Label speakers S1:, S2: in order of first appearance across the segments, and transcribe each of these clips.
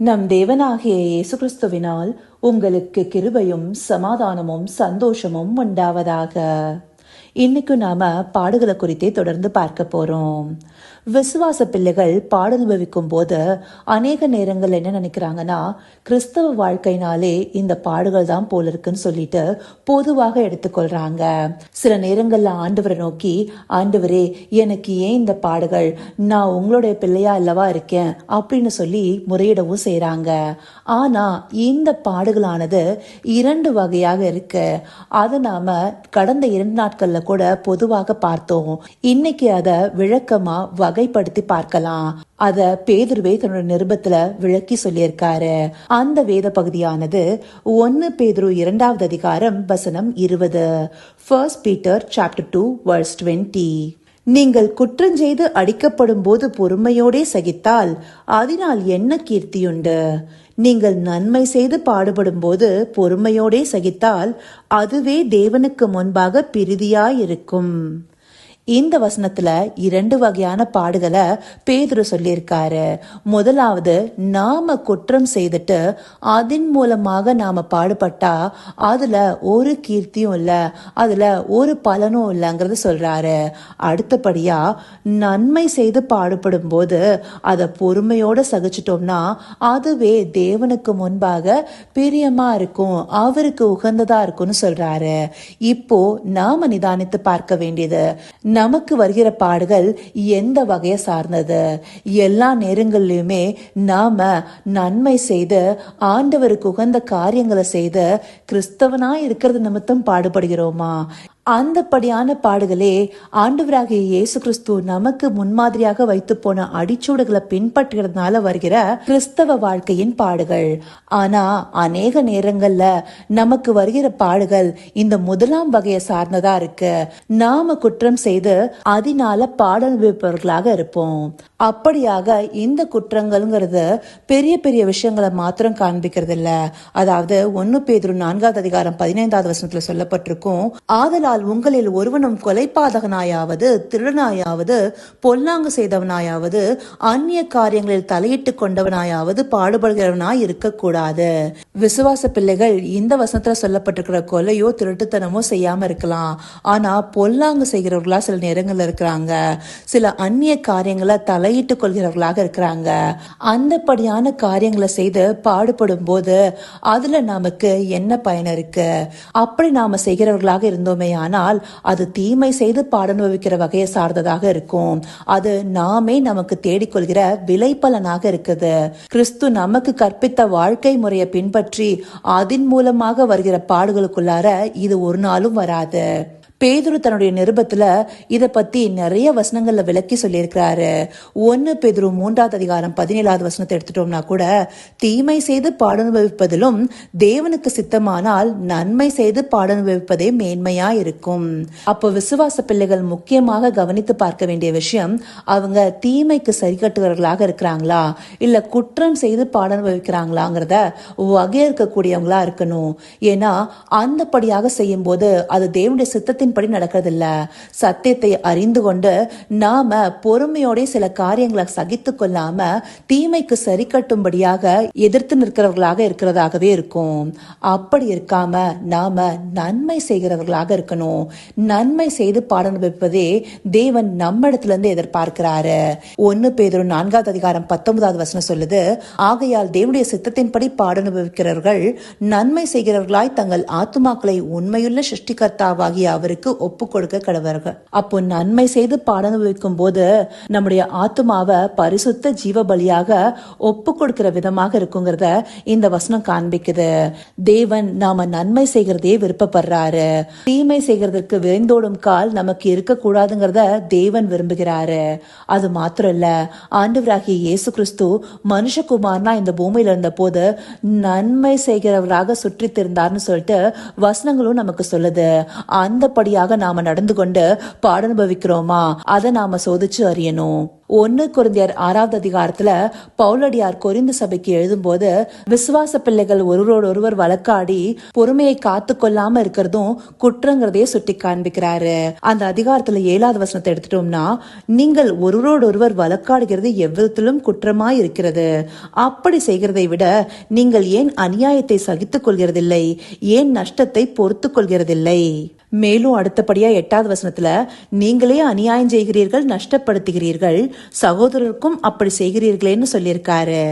S1: நம் தேவனாகிய இயேசு கிறிஸ்துவினால் உங்களுக்கு கிருபையும் சமாதானமும் சந்தோஷமும் உண்டாவதாக. இன்னைக்கு நாம பாடுகளை குறித்தே தொடர்ந்து பார்க்க போறோம். விசுவாச பிள்ளைகள் பாடல்பவிக்கும் போது அநேக நேரங்கள் என்ன நினைக்கிறாங்கன்னா கிறிஸ்தவ வாழ்க்கைனாலே இந்த பாடுகள் தான் போல இருக்குன்னு சொல்லிட்டு பொதுவாக எடுத்துக்கொள்றாங்க. சில நேரங்கள்ல ஆண்டவரை நோக்கி ஆண்டவரே எனக்கு ஏன் இந்த பாடுகள் நான் உங்களுடைய பிள்ளையா அல்லவா இருக்கேன்? அப்படின்னு சொல்லி முறையிடவும் செய்கிறாங்க ஆனா இந்த பாடுகளானது இரண்டு வகையாக இருக்கு. அதை நாம கடந்த இரண்டு நாட்கள்ல கூட பொதுவாக பார்த்தோம். இன்னைக்கு அதை விளக்கமா வகைப்படுத்தி பார்க்கலாம். அத பேதுருவே தன்னோட நிருபத்துல விளக்கி சொல்லியிருக்காரு. அந்த வேத பகுதியானது ஒன்னு பேதுரு இரண்டாவது அதிகாரம் வசனம் இருபது. First Peter chapter two verse twenty நீங்கள் குற்றஞ்செய்து அடிக்கப்படும் போது பொறுமையோடே சகித்தால் அதனால் என்ன கீர்த்தியுண்டு? நீங்கள் நன்மை செய்து பாடுபடும் போது பொறுமையோடே சகித்தால் அதுவே தேவனுக்கு முன்பாக பிரிதியாயிருக்கும். இந்த வசனத்துல இரண்டு வகையான பாடுகளை பேதுரு சொல்லியிருக்காரு. முதலாவது நாம குற்றம் செய்துட்டு அதன் மூலமாக நாம பாடுபட்டா அதுல ஒரு கீர்த்தியும் இல்ல அதுல ஒரு பலனும் இல்லைங்கிறது சொல்றாரு. அடுத்தபடியா நன்மை செய்து பாடுபடும் போது அதை பொறுமையோட சகிச்சிட்டோம்னா அதுவே தேவனுக்கு முன்பாக பிரியமா இருக்கும் அவருக்கு உகந்ததா இருக்கும்னு சொல்றாரு. இப்போ நாம நிதானித்து பார்க்க வேண்டியது நமக்கு வருகிற பாடுகள் எந்த வகையை சார்ந்தது? எல்லா நேரங்களிலுமே நாம நன்மை செய்து ஆண்டவருக்கு உகந்த காரியங்களை செய்து கிறிஸ்தவனா இருக்கிறது நிமித்தம் பாடுபடுகிறோமா? அந்தப்படியான பாடுகளே ஆண்டவராகிய இயேசு கிறிஸ்து நமக்கு முன்மாதிரியாக வைத்து போன அடிச்சூடுகளை பின்பற்றுகிறதுனால வருகிற கிறிஸ்தவ வாழ்க்கையின் பாடுகள். ஆனா அநேக நேரங்கள்ல நமக்கு வருகிற பாடுகள் இந்த முதலாம் வகையை சார்ந்ததா இருக்கு. நாம குற்றம் செய்து அதனால பாடல் விபவர்களாக இருப்போம். அப்படியாக இந்த குற்றங்கள்ங்கிறது பெரிய பெரிய விஷயங்களை மாத்திரம் காண்பிக்கிறது இல்ல அதாவது ஒன்னு பேதுரு நான்காவது அதிகாரம் பதினைந்தாவது வசனத்துல சொல்லப்பட்டிருக்கும் ஆதலால் உங்களில் ஒருவனும் கொலைப்பாதகனாயாவது திருடனாயாவது பொல்லாங்கு செய்தவனாயாவது அந்நிய காரியங்களில் தலையிட்டு கொண்டவனாயாவது பாடுபடுகிறவனாய் இருக்கக்கூடாது. விசுவாச பிள்ளைகள் இந்த வசனத்துல சொல்லப்பட்டிருக்கிற கொலையோ திருட்டுத்தனமோ செய்யாம இருக்கலாம். ஆனா பொல்லாங்கு செய்கிறவர்களா சில நேரங்கள்ல இருக்கிறாங்க. சில அந்நிய காரியங்களை தலை தலையிட்டுக் கொள்கிறவர்களாக இருக்கிறாங்க. அந்தப்படியான காரியங்களை செய்து பாடுபடும் போது அதுல நமக்கு என்ன பயன் இருக்கு? அப்படி நாம செய்கிறவர்களாக இருந்தோமே ஆனால் அது தீமை செய்து பாடனுபவிக்கிற வகையை சார்ந்ததாக இருக்கும். அது நாமே நமக்கு தேடிக்கொள்கிற விளைபலனாக இருக்குது. கிறிஸ்து நமக்கு கற்பித்த வாழ்க்கை முறையை பின்பற்றி அதன் மூலமாக வருகிற பாடுகளுக்குள்ளார இது ஒரு நாளும் வராது. பேதுரு தன்னுடைய நிருபத்துல இதை பத்தி நிறைய வசனங்கள்ல விளக்கி சொல்லியிருக்கிறாரு. ஒன்னு பேதுரு மூன்றாவது அதிகாரம் பதினேழாவது வசனத்தை எடுத்துட்டோம்னா கூட தீமை செய்து பாடனுபவிப்பதிலும் தேவனுக்கு சித்தமானால் நன்மை செய்து பாடனுபவிப்பதே மேன்மையா இருக்கும். அப்போ விசுவாச பிள்ளைகள் முக்கியமாக கவனித்து பார்க்க வேண்டிய விஷயம் அவங்க தீமைக்கு சரிகட்டுகிறவர்களாக இருக்கிறாங்களா? இல்ல குற்றம் செய்து பாடனுபவிக்கிறாங்களாங்கிறத வகையறுக்கக்கூடியவங்களா இருக்கணும். ஏன்னா அந்தபடியாக செய்யும் போது அது தேவனுடைய சித்தத்தின் படி நடக்கிறதில்ல. சத்தியத்தை அறிந்து கொண்டு நாம பொறுமையோட சில காரியங்களை சகித்து கொள்ளாம தீமைக்கு சரி கட்டும்படியாக எதிர்த்து நிற்கிறவர்களாக இருக்கிறதாகவே இருக்கும். அப்படி இருக்காம நாம நன்மை செய்கிறவர்களாக இருக்கணும். நன்மை செய்து பாடனுபவிப்பதே தேவன் நம்ம இடத்துல இருந்து எதிர்பார்க்கிறாரு. ஒன்னு பேதொரு நான்காவது அதிகாரம் பத்தொன்பதாவது வசனம் சொல்லுது ஆகையால் தேவனுடைய சித்தத்தின்படி பாட அனுபவிக்கிறவர்கள் நன்மை செய்கிறவர்களாய் தங்கள் ஆத்துமாக்களை உண்மையுள்ள சிருஷ்டிகர்த்தாவாகிய அவருக்கு ஒப்பு கொடுக்க கடவர்கள். அப்போ நன்மை செய்து பாடனுபவிக்கும் போது நம்முடைய ஆத்மாவை பரிசுத்த ஜீவ பலியாக ஒப்பு கொடுக்கிற விதமாக இருக்குங்கிறத இந்த வசனம் காண்பிக்குது. தேவன் நாம நன்மை செய்கிறதே விருப்பப்படுறாரு. தீமை செய்கிறதற்கு விரைந்தோடும் கால் நமக்கு இருக்கக்கூடாதுங்கிறத தேவன் விரும்புகிறாரு. அது மாத்திரம் இல்ல ஆண்டவராகிய இயேசு கிறிஸ்து மனுஷகுமார்னா இந்த பூமியில இருந்த போது நன்மை செய்கிறவராக சுற்றி திருந்தார்னு சொல்லிட்டு வசனங்களும் நமக்கு சொல்லுது. அந்த அந்தபடியாக நாம நடந்து கொண்டு பாடனுபவிக்கிறோமா அதை நாம சோதிச்சு அறியணும். ஒன்னு குருந்தியர் ஆறாவது அதிகாரத்துல பவுலடியார் கொரிந்து சபைக்கு எழுதும்போது விசுவாச பிள்ளைகள் ஒருவரோடு ஒருவர் வழக்காடி பொறுமையை காத்து கொள்ளாம இருக்கிறதும் குற்றங்கிறதையே சுட்டி காண்பிக்கிறாரு. அந்த அதிகாரத்துல ஏழாவது வசனத்தை எடுத்துட்டோம்னா நீங்கள் ஒருவரோடு ஒருவர் வழக்காடுகிறது எவ்விதத்திலும் குற்றமாய் இருக்கிறது அப்படி செய்கிறதை விட நீங்கள் ஏன் அநியாயத்தை சகித்துக் கொள்கிறதில்லை? ஏன் நஷ்டத்தை பொறுத்து கொள்கிறதில்லை? மேலும் அடுத்தபடியா எட்டாவது வசனத்துல நீங்களே அநியாயம் செய்கிறீர்கள் நஷ்டப்படுத்துகிறீர்கள். சகோதரருக்கும் அப்படி செய்கிறீர்களேன்னு சொல்லியிருக்காரு.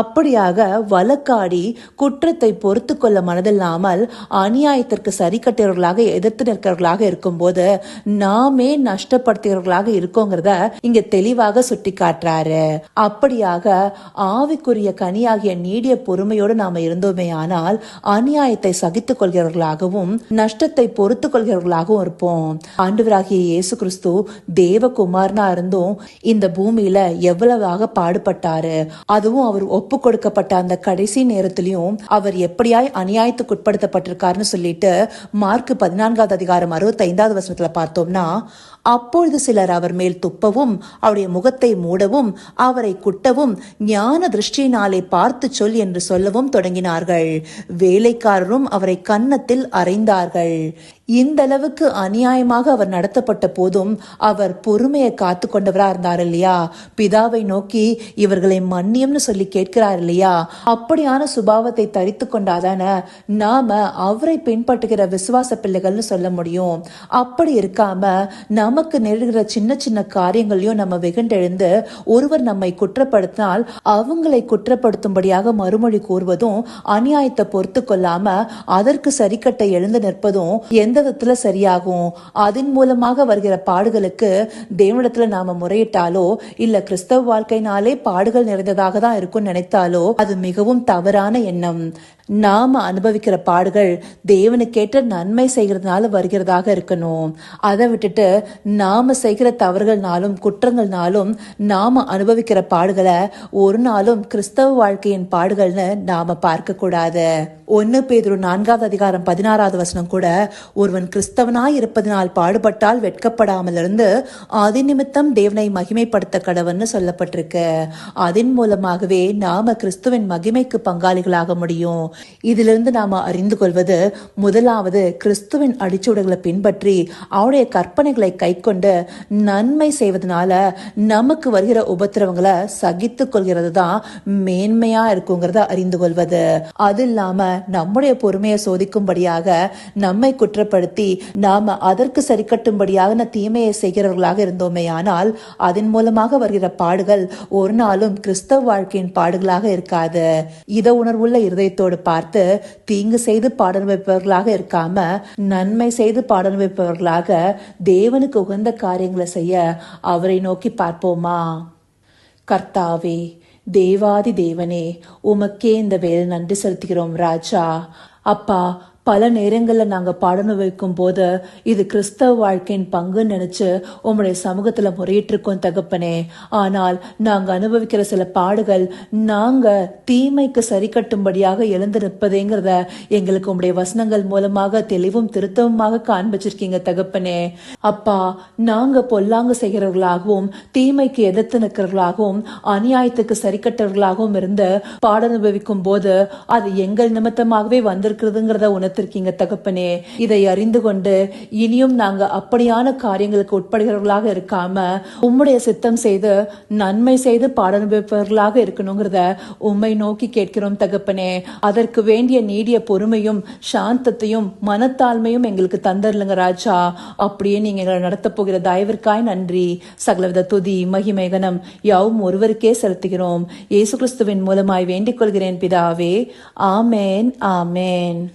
S1: அப்படியாக வழக்காடி குற்றத்தை பொறுத்து கொள்ள மனதில்லாமல் அநியாயத்திற்கு சரி கட்டியவர்களாக எதிர்த்து நிற்கிறவர்களாக இருக்கும்போது நாமே நஷ்டப்படுத்துகிறவர்களாக இருக்கோங்கிறத இங்க தெளிவாக சுட்டி காட்டுறாரு அப்படியாக ஆவிக்குரிய கனியாகிய நீடிய பொறுமையோடு நாம இருந்தோமே ஆனால் அநியாயத்தை சகித்துக் கொள்கிறவர்களாகவும் நஷ்டத்தை பொறுத்து கொள்கிறவர்களாகவும் இருப்போம். ஆண்டவராகிய இயேசு கிறிஸ்து தேவகுமாரனா இருந்தும் இந்த பூமியில எவ்வளவாக பாடுபட்டாரு அதுவும் அவர் ஒப்பு கொடுக்கப்பட்ட அந்த கடைசி நேரத்திலையும் அவர் எப்படியாய் அநியாயத்துக்கு உட்படுத்தப்பட்டிருக்காருன்னு சொல்லிட்டு மார்க் பதினான்காவது அதிகாரம் அறுபத்தி ஐந்தாவது வசனத்துல பார்த்தோம்னா அப்பொழுது சிலர் அவர் மேல் துப்பவும் அவருடைய முகத்தை மூடவும் அவரை குட்டவும் ஞான திருஷ்டியினாலே பார்த்து சொல் என்று சொல்லவும் தொடங்கினார்கள். வேலைக்காரரும் அவரை கன்னத்தில் அறைந்தார்கள். இந்த அளவுக்கு அநியாயமாக அவர் நடத்தப்பட்ட போதும் அவர் பொறுமையை காத்து கொண்டவரா இருந்தார் இல்லையா? பிதாவை நோக்கி இவர்களை மன்னியம்னு சொல்லி கேட்கிறார் இல்லையா? அப்படியான சுபாவத்தை தரித்து கொண்டாதான நாம அவரை பின்பற்றுகிற விசுவாச பிள்ளைகள்னு சொல்ல முடியும். அப்படி இருக்காம நமக்கு நேருகிற சின்ன சின்ன காரியங்களையும் நம்ம வெகுண்டெழுந்து ஒருவர் நம்மை குற்றப்படுத்தினால் அவங்களை குற்றப்படுத்தும்படியாக மறுமொழி கூறுவதும் அநியாயத்தை பொறுத்து கொள்ளாம அதற்கு சரிக்கட்ட எழுந்து நிற்பதும் எந்த விதத்துல சரியாகும். அதன் மூலமாக வருகிற பாடுகளுக்கு தேவனிடத்துல நாம முறையிட்டாலோ இல்ல கிறிஸ்தவ வாழ்க்கையினாலே பாடுகள் நிறைந்ததாக தான் இருக்கும்னு நினைத்தாலோ அது மிகவும் தவறான எண்ணம். நாம அனுபவிக்கிற பாடுகள் தேவனுக்கேற்ற நன்மை செய்கிறதுனால வருகிறதாக இருக்கணும். அதை விட்டுட்டு நாம செய்கிற தவறுகள்னாலும் குற்றங்கள்னாலும் நாம அனுபவிக்கிற பாடுகளை ஒரு நாளும் கிறிஸ்தவ வாழ்க்கையின் பாடுகள்னு நாம பார்க்க கூடாது ஒன்னு நான்காவது அதிகாரம் பதினாறாவது வசனம் கூட ஒருவன் கிறிஸ்தவனாய் இருப்பதனால் பாடுபட்டால் வெட்கப்படாமல் இருந்து நிமித்தம் தேவனை மகிமைப்படுத்த கடவன்னு சொல்லப்பட்டிருக்கு. அதன் மூலமாகவே நாம கிறிஸ்துவின் மகிமைக்கு பங்காளிகளாக முடியும். இதிலிருந்து நாம அறிந்து கொள்வது முதலாவது கிறிஸ்துவின் அடிச்சுவடுகளை பின்பற்றி அவருடைய கற்பனைகளை கைக்கொண்டு நன்மை செய்வதனால நமக்கு வருகிற உபத்திரவங்களை சகித்து கொள்கிறது தான் மேன்மையா இருக்குங்கிறத அறிந்து கொள்வது. அது இல்லாம நம்முடைய பொறுமையை சோதிக்கும்படியாக நம்மை குற்றப்படுத்தி நாம அதற்கு சரி கட்டும்படியாக தீமையை செய்கிறவர்களாக இருந்தோமே ஆனால் அதன் மூலமாக வருகிற பாடுகள் ஒரு நாளும் கிறிஸ்தவ வாழ்க்கையின் பாடுகளாக இருக்காது. இத உணர்வுள்ள இருதயத்தோடு பார்த்து தீங்கு செய்து பாடனுபவிப்பவர்களாக இருக்காம நன்மை செய்து பாடனுபவிப்பவர்களாக தேவனுக்கு உகந்த காரியங்களை செய்ய அவரை நோக்கி பார்ப்போமா? கர்த்தாவே தேவாதி தேவனே உமக்கே இந்த வேலை நன்றி செலுத்துகிறோம் ராஜா. அப்பா பல நேரங்களில் நாங்கள் பாடணும் வைக்கும் போது இது கிறிஸ்தவ வாழ்க்கையின் பங்குன்னு நினைச்சு உம்முடைய சமூகத்தில் முறையிட்டிருக்கோம் தகப்பனே. ஆனால் நாங்கள் அனுபவிக்கிற சில பாடுகள் நாங்கள் தீமைக்கு சரி கட்டும்படியாக எழுந்து நிற்பதேங்கிறத எங்களுக்கு உம்முடைய வசனங்கள் மூலமாக தெளிவும் திருத்தவுமாக காண்பிச்சிருக்கீங்க தகப்பனே. அப்பா நாங்கள் பொல்லாங்கு செய்கிறவர்களாகவும் தீமைக்கு எதிர்த்து நிற்கிறவர்களாகவும் அநியாயத்துக்கு சரி கட்டவர்களாகவும் இருந்து பாட அனுபவிக்கும் போது அது எங்கள் நிமித்தமாகவே வந்திருக்கிறதுங்கிறத பார்த்திருக்கீங்க தகப்பனே. இதை அறிந்து கொண்டு இனியும் நாங்க அப்படியான காரியங்களுக்கு உட்படுகிறவர்களாக இருக்காம உம்முடைய சித்தம் செய்து நன்மை செய்து பாட இருக்கணுங்கிறத உம்மை நோக்கி கேட்கிறோம் தகப்பனே. அதற்கு வேண்டிய நீடிய பொறுமையும் சாந்தத்தையும் மனத்தாழ்மையும் எங்களுக்கு தந்தரலுங்க ராஜா. அப்படியே நீங்க எங்களை நடத்த போகிற தயவிற்காய் நன்றி. சகலவித துதி மகிமை கனம் யாவும் ஒருவருக்கே செலுத்துகிறோம். இயேசு கிறிஸ்துவின் மூலமாய் வேண்டிக் கொள்கிறேன் பிதாவே. ஆமேன் ஆமேன்.